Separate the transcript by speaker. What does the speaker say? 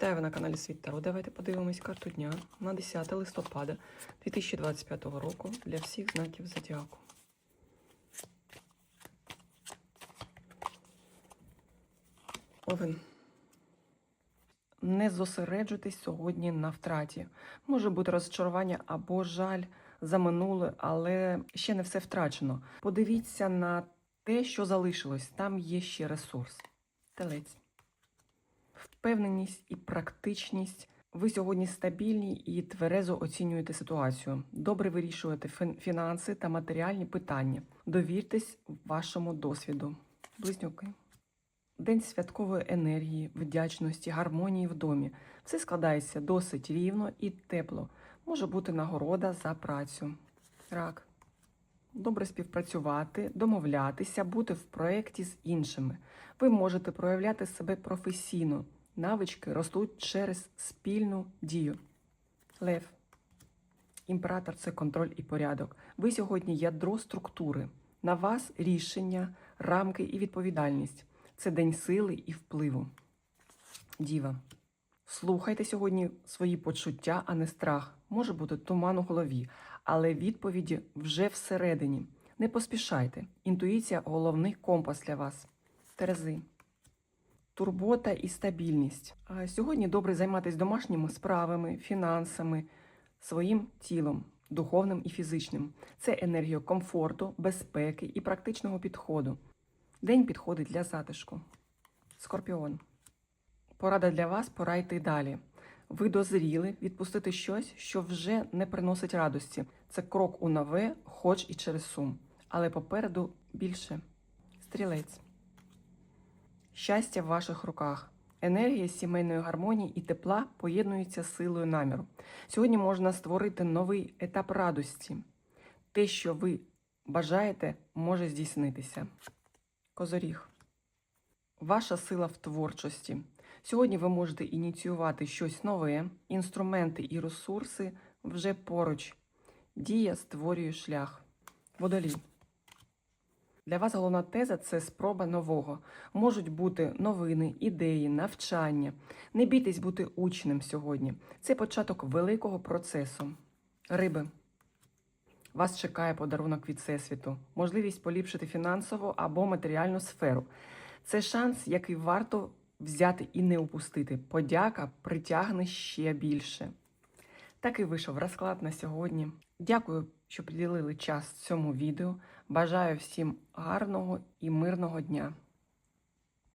Speaker 1: Вітаю ви на каналі Світ. Давайте подивимось карту дня на 10 листопада 2025 року для всіх знаків зодіаку. Овен. Не зосереджуйтесь сьогодні на втраті. Може бути розчарування або жаль за минуле, але ще не все втрачено. Подивіться на те, що залишилось. Там є ще ресурс. Телець. Впевненість і практичність. Ви сьогодні стабільні і тверезо оцінюєте ситуацію. Добре вирішуєте фінанси та матеріальні питання. Довіртесь вашому досвіду. Близнюки. День святкової енергії, вдячності, гармонії в домі. Все складається досить рівно і тепло. Може бути нагорода за працю. Рак. Добре співпрацювати, домовлятися, бути в проєкті з іншими. Ви можете проявляти себе професійно. Навички ростуть через спільну дію. Лев. Імператор це контроль і порядок. Ви сьогодні ядро структури. На вас рішення, рамки і відповідальність. Це день сили і впливу. Діва. Слухайте сьогодні свої почуття, а не страх. Може бути туман у голові, але відповіді вже всередині. Не поспішайте. Інтуїція головний компас для вас. Терези. Турбота і стабільність. А Сьогодні добре займатися домашніми справами, фінансами, своїм тілом, духовним і фізичним. Це енергія комфорту, безпеки і практичного підходу. День підходить для затишку. Скорпіон. Порада для вас пора йти далі. Ви дозріли відпустити щось, що вже не приносить радості. Це крок у нове, хоч і через сум. Але попереду більше. Стрілець. Щастя в ваших руках. Енергія сімейної гармонії і тепла поєднуються з силою наміру. Сьогодні можна створити новий етап радості. Те, що ви бажаєте, може здійснитися. Козоріг. Ваша сила в творчості. Сьогодні ви можете ініціювати щось нове, інструменти і ресурси вже поруч. Дія створює шлях. Водолій. Для вас головна теза це спроба нового. Можуть бути новини, ідеї, навчання. Не бійтесь бути учнем сьогодні. Це початок великого процесу. Риби. Вас чекає подарунок від Всесвіту, можливість поліпшити фінансову або матеріальну сферу. Це шанс, який варто взяти і не упустити. Подяка притягне ще більше. Так і вийшов розклад на сьогодні. Дякую, що приділили час цьому відео. Бажаю всім гарного і мирного дня.